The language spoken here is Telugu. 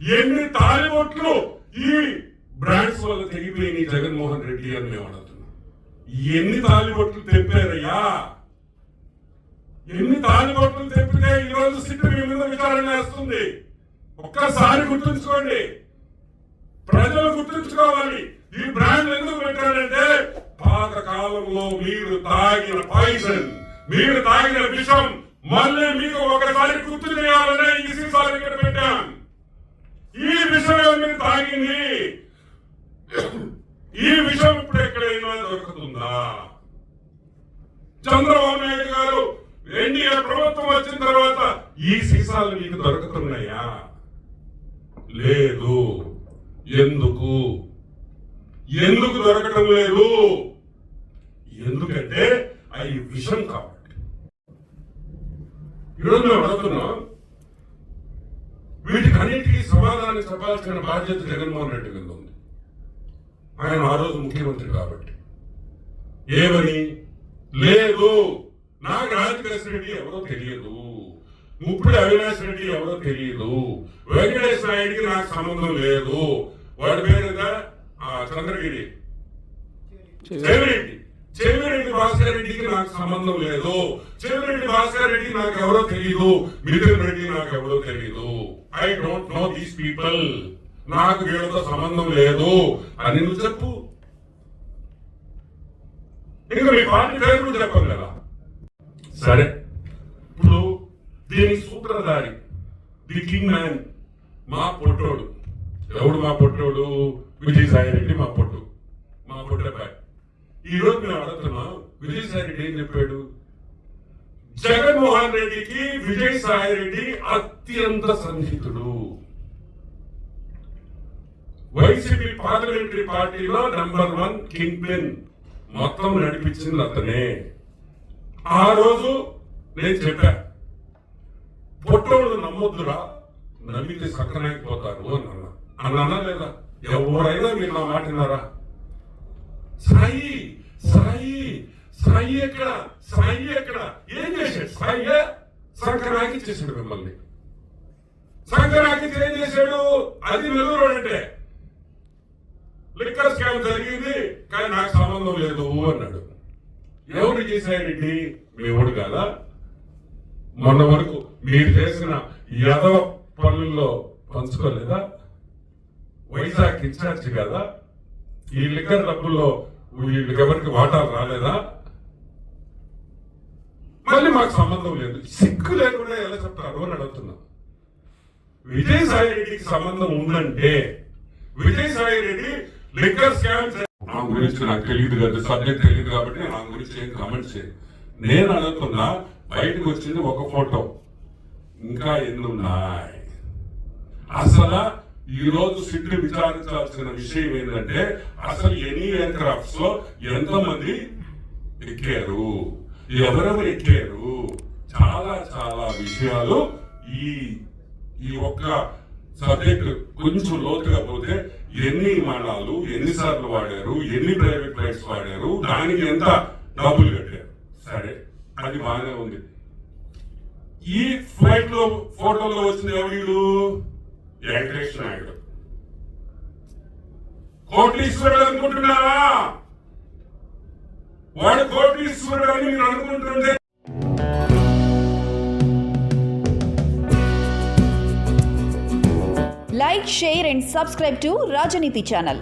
ఎన్ని తాలిబొట్లు ఈ బ్రాండ్స్ వల్ల తెగిపోయినాయి జగన్మోహన్ రెడ్డి అని మేము అడుగుతున్నాం. ఎన్ని తాలిబొట్లు తెంపారయ్యా? ఎన్ని తాలిబొట్లు తెంపితే ఈ రోజు సిట్టు మీ మీద విచారణ వేస్తుంది ఒక్కసారి గుర్తుంచుకోండి. ప్రజలు గుర్తుంచుకోవాలి. ఈ బ్రాండ్ ఎందుకు పెట్టారంటే పాత కాలంలో మీరు తాగిన పాయిజన్ మీరు తాగిన విషం మళ్ళీ మీకు ఒకసారి గుర్తు చేయాలనే ఈ సీసాలు ఇక్కడ పెట్టాం. ఈ విషయం మీరు తాగింది. ఈ విషయం ఇప్పుడు ఎక్కడైనా దొరుకుతుందా? చంద్రబాబు నాయుడు గారు ఎన్డీఏ ప్రభుత్వం వచ్చిన తర్వాత ఈ సీసాలు మీకు దొరుకుతున్నాయా? లేదు. ఎందుకు? ఎందుకు దొరకటం లేదు? ఎందుకంటే అవి విషం కాబట్టి. ఈరోజు మేము అడుగుతున్నాం వీటికన్నిటికీ సమాధానం చెప్పాల్సిన బాధ్యత జగన్మోహన్ రెడ్డి మీద ఉంది. ఆయన ఆ రోజు ముఖ్యమంత్రి కాబట్టి. ఏమని? లేదు. నాకు రాజకేశ్ రెడ్డి ఎవరో తెలియదు. ముప్పుడు అవినాష్ రెడ్డి ఎవరో తెలియదు. వెంకటేష్ నాయుడికి నాకు సంబంధం లేదు. వాడి పేరుగా ఆ చంద్రగిరి. చెవిరెడ్డి చెవిరెడ్డి భాస్కర్ రెడ్డికి నాకు సంబంధం లేదు. చెవిరెడ్డి భాస్కర్ రెడ్డి నాకు ఎవరో తెలియదు మిథున్ రెడ్డి నాకు ఎవరో తెలియదు I don't know these people నాకు వీళ్ళతో సంబంధం లేదు. అని నువ్వు చెప్పు. ఇంకా మీ పార్టీ పేరు నువ్వు చెప్పదు కదా. సరే. ఇప్పుడు దీని సూత్రధారి ది కింగ్ మ్యాన్ మా పొట్టోడు. ఎవడు మా పొట్టోడు? విజయసాయి రెడ్డి మా పొట్టోడు. మా ఈ రోజు మేము అడుగుతున్నాం విజయసాయి రెడ్డి ఏం చెప్పాడు? జగన్మోహన్ రెడ్డికి విజయసాయి రెడ్డి అత్యంత సన్నిహితుడు వైసీపీ పార్లమెంటరీ పార్టీలో నంబర్ వన్ కింగ్ పిన్ మొత్తం నడిపించింది అతనే. ఆ రోజు నేను చెప్పా పొట్టోళ్ళు నమ్మొద్దురా నమ్మితే సక్కనైపోతారు అని అన్నా. అన్నానా లేదా? ఎవరైనా మీరు నా మాట సాయి సాయి సాయి ఎక్కడ? సాయి ఎక్కడ? ఏం చేశాడు? సాయి సంక్రాంతి చేశాడు మిమ్మల్ని. సంక్రాంతి ఏం చేశాడు? అది నెల్లూరు అంటే లిక్కర్ స్కామ్ జరిగింది కానీ నాకు సంబంధం లేదు అన్నాడు. ఎవరు చేశాడండి? మీ ఊడు కాదా. మొన్న వరకు మీరు చేసిన యదవ పనుల్లో పంచుకోలేదా? వైజాగ్ ఇన్ఛార్జ్ కదా. ఈ లిక్కర్ డబ్బుల్లో వీళ్ళకి ఎవరికి వాటాలు రాలేదా? మళ్ళీ మాకు సంబంధం లేదు. సిగ్గు లేకుండా ఎలా చెప్తారు అని అడుగుతున్నా. విజయసాయి రెడ్డికి సంబంధం ఉందంటే విజయసాయి రెడ్డి లిక్కర్ స్కామ్ నా గురించి నాకు తెలియదు కదా సబ్జెక్ట్ తెలియదు కాబట్టి నా గురించి ఏం కామెంట్ చేయను. నేను అడుగుతున్నా బయటకు వచ్చింది ఒక ఫోటో. ఇంకా ఎన్ని ఉన్నాయి అసలు ఈ రోజు సిట్ విచారించాల్సిన విషయం ఏంటంటే అసలు ఎనీ ఎయిర్క్రాఫ్ట్స్లో ఎంతమంది ఎక్కారు? ఎవరెవరు ఎక్కారు? చాలా చాలా విషయాలు ఈ ఈ ఒక్క సబ్జెక్ట్ కొంచెం లోతుగా పోతే ఎన్ని విమానాలు ఎన్నిసార్లు వాడారు ఎన్ని ప్రైవేట్ ఫ్లైట్స్ వాడారు దానికి ఎంత డబ్బులు కట్టారు? సరే అది బాగానే ఉంది. ఈ ఫ్లైట్లో ఫోటోలో వచ్చిన ఎవరు వెంకటేష్ నాయుడు కోటీశ్వరుడు అనుకుంటున్నారా వాడు కోటీశ్వరుడు అని మీరు అనుకుంటుంటే Like, share, and subscribe to Rajaniti channel.